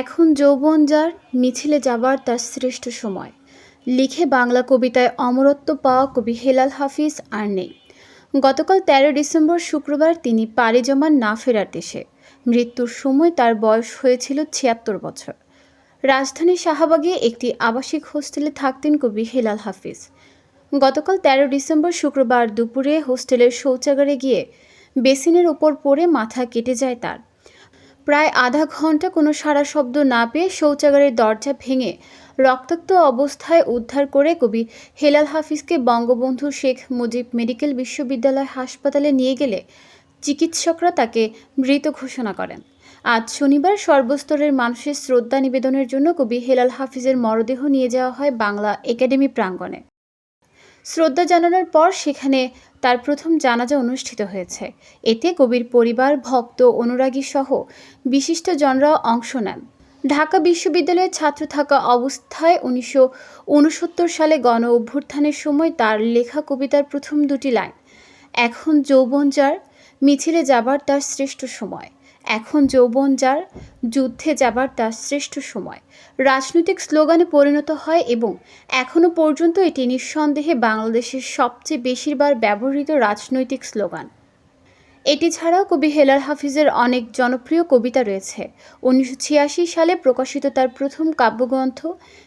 এখন যৌবন যার, মিছিলে যাবার তার শ্রেষ্ঠ সময়। লিখে বাংলা কবিতায় অমরত্ব পাওয়া কবি হেলাল হাফিজ আর নেই। গতকাল তেরো ডিসেম্বর শুক্রবার তিনি পাড়ি জমান না ফেরার দেশে। মৃত্যুর সময় তার বয়স হয়েছিল ছিয়াত্তর বছর। রাজধানীর শাহবাগে একটি আবাসিক হোস্টেলে থাকতেন কবি হেলাল হাফিজ। গতকাল তেরো ডিসেম্বর শুক্রবার দুপুরে হোস্টেলের শৌচাগারে গিয়ে বেসিনের ওপর পড়ে মাথা কেটে যায় তার। প্রায় আধা ঘণ্টা কোনো সারা শব্দ না পেয়ে শৌচাগারের দরজা ভেঙে রক্তাক্ত অবস্থায় উদ্ধার করে কবি হেলাল হাফিজকে বঙ্গবন্ধু শেখ মুজিব মেডিকেল বিশ্ববিদ্যালয় হাসপাতালে নিয়ে গেলে চিকিৎসকরা তাকে মৃত ঘোষণা করেন। আজ শনিবার সর্বস্তরের মানুষের শ্রদ্ধা নিবেদনের জন্য কবি হেলাল হাফিজের মরদেহ নিয়ে যাওয়া হয় বাংলা একাডেমি প্রাঙ্গণে। শ্রদ্ধা জানানোর পর সেখানে তার প্রথম জানাজা অনুষ্ঠিত হয়েছে। এতে কবির পরিবার, ভক্ত, অনুরাগী সহ বিশিষ্ট জনরাও অংশ নেন। ঢাকা বিশ্ববিদ্যালয়ে ছাত্র থাকা অবস্থায় উনিশশো উনসত্তর সালে গণ অভ্যুত্থানের সময় তার লেখা কবিতার প্রথম দুটি লাইন, এখন যৌবন যার, মিছিলে যাবার তার শ্রেষ্ঠ সময়। এখন যৌবন যার, যুদ্ধে যাবার তার শ্রেষ্ঠ সময়। রাজনৈতিক স্লোগানে পরিণত হয় এবং এখনও পর্যন্ত এটি নিঃসন্দেহে বাংলাদেশের সবচেয়ে বেশিরবার ব্যবহৃত রাজনৈতিক স্লোগান। এটি ছাড়াও কবি হেলাল হাফিজের অনেক জনপ্রিয় কবিতা রয়েছে। উনিশশো ছিয়াশি সালে প্রকাশিত তার প্রথম কাব্যগ্রন্থ,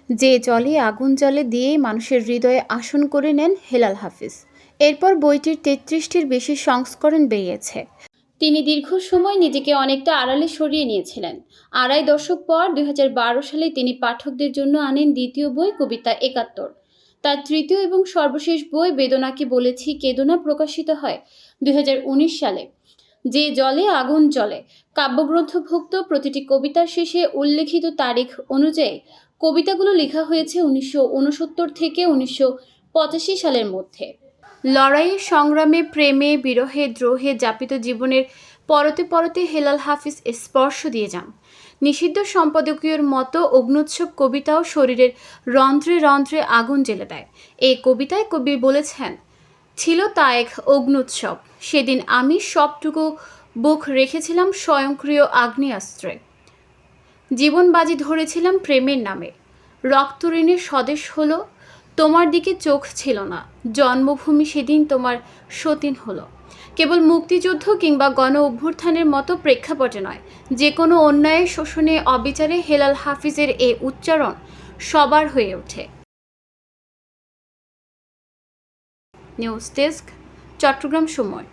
যে জলে আগুন জলে দিয়ে মানুষের হৃদয়ে আসন করে নেন হেলাল হাফিজ। এরপর বইটির তেত্রিশটির বেশি সংস্করণ বেরিয়েছে। তিনি দীর্ঘ সময় নিজেকে অনেকটা আড়ালে সরিয়ে নিয়েছিলেন। আড়াই দশক পর দুই হাজার বারো সালে তিনি পাঠকদের জন্য আনেন দ্বিতীয় বই কবিতা একাত্তর। তার তৃতীয় এবং সর্বশেষ বই বেদনাকে বলেছি কেদনা প্রকাশিত হয় দুই হাজার উনিশ সালে। যে জলে আগুন জ্বলে। কাব্যগ্রন্থভুক্ত প্রতিটি কবিতার শেষে উল্লেখিত তারিখ অনুযায়ী কবিতাগুলো লেখা হয়েছে উনিশশো উনসত্তর থেকে উনিশশো পঁচাশি সালের মধ্যে। লড়াইয়ে সংগ্রামে প্রেমে, বিরহে, দ্রোহে যাপিত জীবনের পরতে পরতে হেলাল হাফিজ স্পর্শ দিয়ে যান। নিষিদ্ধ সম্পাদকীয়র মতো অগ্নুৎসব কবিতাও শরীরের রন্ধ্রে রন্ধ্রে আগুন জ্বেলে দেয়। এই কবিতায় কবি বলেছেন, ছিল তা এক অগ্নুৎসব। সেদিন আমি সবটুকু বুক রেখেছিলাম স্বয়ংক্রিয় আগ্নেয়াস্ত্রে। জীবন বাজি ধরেছিলাম প্রেমের নামে। রক্ত ঋণের স্বদেশ হলো তোমার দিকে চোখ ছিল না। জন্মভূমি সেদিন তোমার সতীন হলো। কেবল মুক্তিযুদ্ধ কিংবা গণ অভ্যুত্থানের মতো প্রেক্ষাপটে নয়, যে কোনো অন্যায় শোষণে অবিচারে হেলাল হাফিজের এ উচ্চারণ সবার হয়ে ওঠে। নিউজ ডেস্ক, চট্টগ্রাম সময়।